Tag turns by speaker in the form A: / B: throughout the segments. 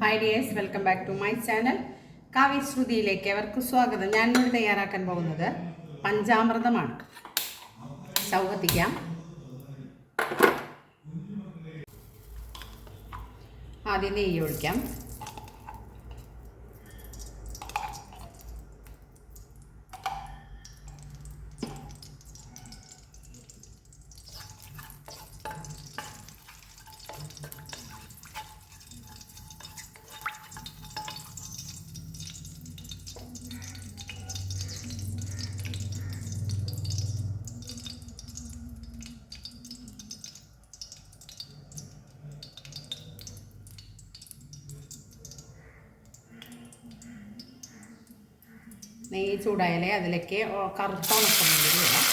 A: Hi dears welcome back to my channel കാവ്യശ്രുതിയിലേക്ക് അവർക്ക് സ്വാഗതം. ഞാൻ ഇന്ന് തയ്യാറാക്കാൻ പോകുന്നത് പഞ്ചാമൃതമാണ്. സ്റ്റൗ ആദ്യം നെയ്യ് ഒഴിക്കാം. നെയ്യ് ചൂടായാലേ അതിലേക്ക് കറുത്ത ഉണക്കമുന്തിരി ഇടാം.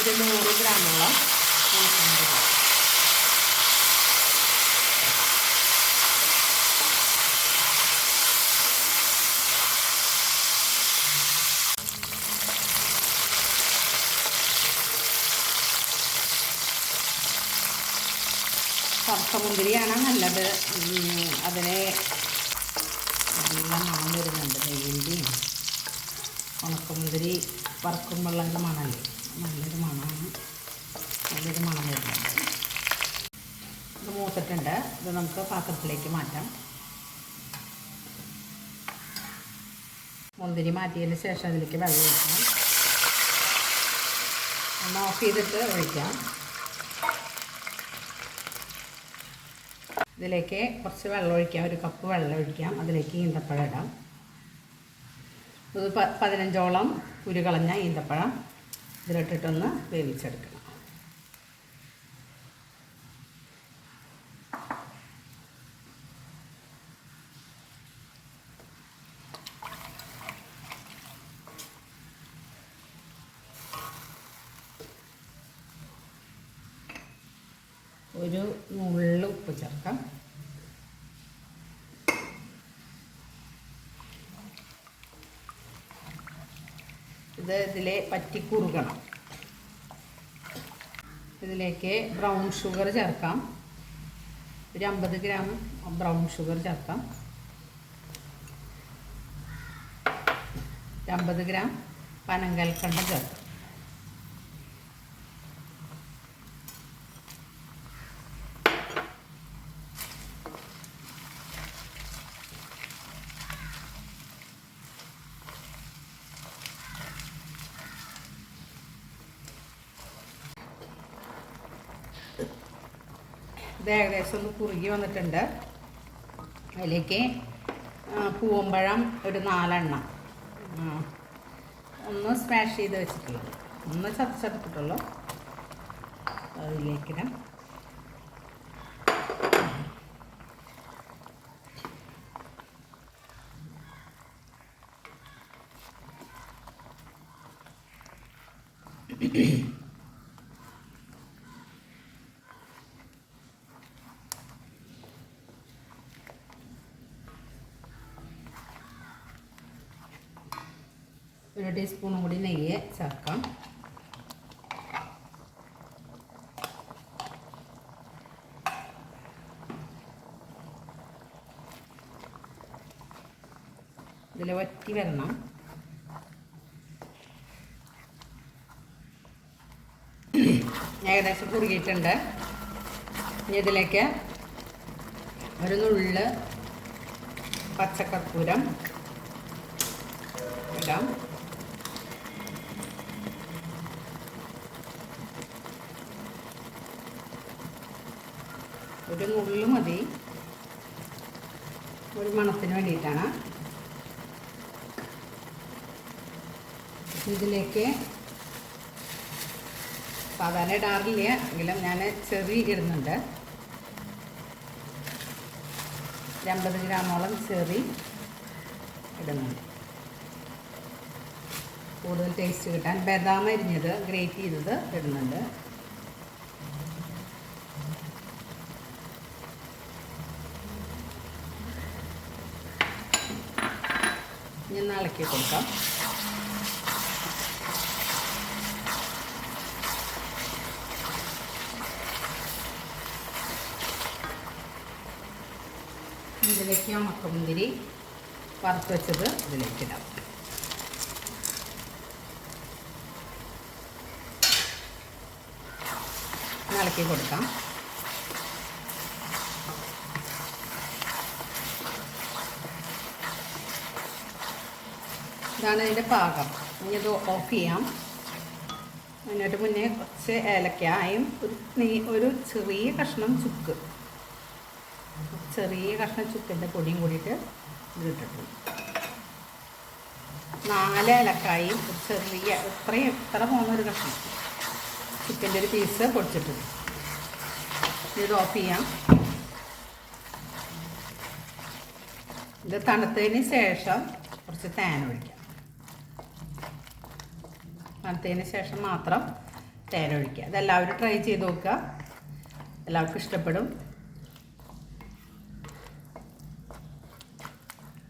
A: ഒരു നൂറ് ഗ്രാമോളം ഉണക്കമുന്തിരി ഇടാം. കറുത്ത മുന്തിരിയാണ് നല്ലത്. അതിന് നല്ല മണം വരുന്നുണ്ട് നെയ്യിന്റെയും ഉണക്കമുന്തിരി വറക്കുമ്പോഴുള്ള മണമല്ലേ നല്ലൊരു മണമാണ്. നല്ലൊരു മണം വരുന്നുണ്ട്. ഇത് മൂത്തിട്ടുണ്ട്. ഇത് നമുക്ക് പാത്രത്തിലേക്ക് മാറ്റാം. മുന്തിരി മാറ്റിയതിന് ശേഷം അതിലേക്ക് വെള്ളം ഒഴിക്കാം. ഒന്ന് ഓഫ് ചെയ്തിട്ട് ഒഴിക്കാം. ഇതിലേക്ക് കുറച്ച് വെള്ളം ഒഴിക്കാം. ഒരു കപ്പ് വെള്ളം ഒഴിക്കാം. അതിലേക്ക് ഈന്തപ്പഴം ഇടാം. ഇത് പ പതിനഞ്ചോളം ഉരുകളഞ്ഞ കളഞ്ഞ ഈന്തപ്പഴം ഇതിലിട്ടിട്ടൊന്ന് വേവിച്ചെടുക്കണം. ഒരു നുള്ളു ഉപ്പ് ചേർക്കാം. ഇത് ഇതിലെ പറ്റി കുറുകണം. ഇതിലേക്ക് ബ്രൗൺ ഷുഗർ ചേർക്കാം. ഒരു അമ്പത് ഗ്രാം ബ്രൗൺ ഷുഗർ ചേർക്കാം. അമ്പത് ഗ്രാം പനങ്കൽക്കണ്ടം ചേർക്കാം. ഇത് ഏകദേശം ഒന്ന് കുറുകി വന്നിട്ടുണ്ട്. അതിലേക്ക് പൂവമ്പഴം ഒരു നാലെണ്ണം. ഒന്ന് സ്മാഷ് ചെയ്ത് വെച്ചിട്ടുള്ളത്. ഒന്ന് ചതച്ചെടുത്തിട്ടുള്ളൂ. അതിലേക്കിടാം ഒരു ടീസ്പൂണും കൂടി നെയ്യ് ചേർക്കാം. ഇതിൽ വറ്റി വരണം. ഏകദേശം കുറുകിയിട്ടുണ്ട്. ഇനി ഇതിലേക്ക് ഒരു നുള്ള് പച്ചക്കർപ്പൂരം ഇടാം. ഒരു നുള്ളു മതി. ഒരു മണത്തിന് വേണ്ടിയിട്ടാണ്. ഇതിലേക്ക് സാധാരണ ഇടാറില്ല എങ്കിലും ഞാൻ ചെറി ഇടുന്നുണ്ട്. രണ്ടത് ഗ്രാമോളം ചെറി ഇടുന്നുണ്ട്. കൂടുതൽ ടേസ്റ്റ് കിട്ടാൻ ബദാം അരിഞ്ഞത് ഗ്രേറ്റ് ചെയ്തത് ഇടുന്നുണ്ട്. ഒന്ന് ഇളക്കി കൊടുക്കാം. ഇതിലേക്ക് ഉണക്കമുന്തിരി വറുത്ത് വെച്ചത് ഇതിലേക്ക് ഇടാം. ഒന്ന് ഇളക്കി കൊടുക്കാം. ഇതാണ് ഇതിന്റെ പാകം. ഇനി ഇത് ഓഫ് ചെയ്യാം. അതിനൊരു മുന്നേ കുറച്ച് ഏലക്കായും ഒരു നീ ഒരു ചെറിയ കഷ്ണം ചുക്ക്. ചെറിയ കഷ്ണം ചുക്കിന്റെ പൊടിയും കൂടിയിട്ട് ഇതിട്ടിട്ടു നാല് ഏലക്കായും ഒരു ചെറിയ ഇത്രയും ഇത്ര പോകുന്ന ഒരു കഷ്ണം ചിക്കന്റെ ഒരു പീസ് പൊടിച്ചിട്ടുണ്ട്. ഇത് ഓഫ് ചെയ്യാം. ഇത് തണുത്തതിന് ശേഷം കുറച്ച് തേൻ ഒഴിക്കാം. തണുത്തതിന് ശേഷം മാത്രം തേൻ ഒഴിക്കുക. ഇതെല്ലാവരും ട്രൈ ചെയ്ത് നോക്കുക. എല്ലാവർക്കും ഇഷ്ടപ്പെടും.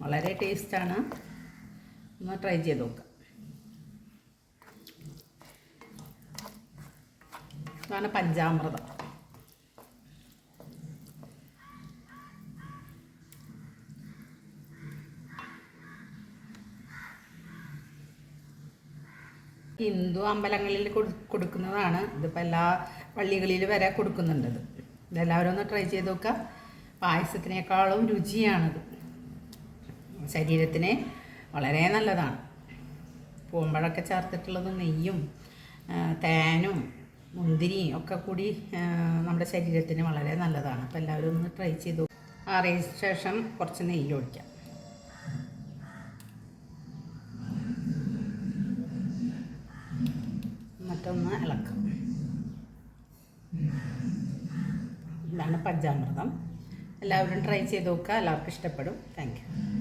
A: വളരെ ടേസ്റ്റാണ് ഒന്ന് ട്രൈ ചെയ്ത് നോക്കുക. ഇതാണ് പഞ്ചാമൃതം. ഹിന്ദു അമ്പലങ്ങളിൽ കൊടു- കൊടുക്കുന്നതാണ്. ഇതിപ്പോൾ എല്ലാ പള്ളികളിൽ വരെ കൊടുക്കുന്നുണ്ട് ഇത്. ഇതെല്ലാവരും ഒന്ന് ട്രൈ ചെയ്ത് നോക്കുക പായസത്തിനേക്കാളും രുചിയാണിത്. ശരീരത്തിന് വളരെ നല്ലതാണ്. പൂമ്പഴമൊക്കെ ചേർത്തിട്ടുള്ളത് നെയ്യും ആ, തേനും മുന്തിരിയും ഒക്കെ കൂടി നമ്മുടെ ശരീരത്തിന് വളരെ നല്ലതാണ്. അപ്പോൾ എല്ലാവരും ഒന്ന് ട്രൈ ചെയ്തു ആറിയ ശേഷം കുറച്ച് നെയ്യ് ഒഴിക്കാം. എന്നിട്ടൊന്ന് ഇളക്കും. ഇതാണ് പഞ്ചാമൃതം. എല്ലാവരും ട്രൈ ചെയ്ത് നോക്കുക. എല്ലാവർക്കും ഇഷ്ടപ്പെടും. Thank you.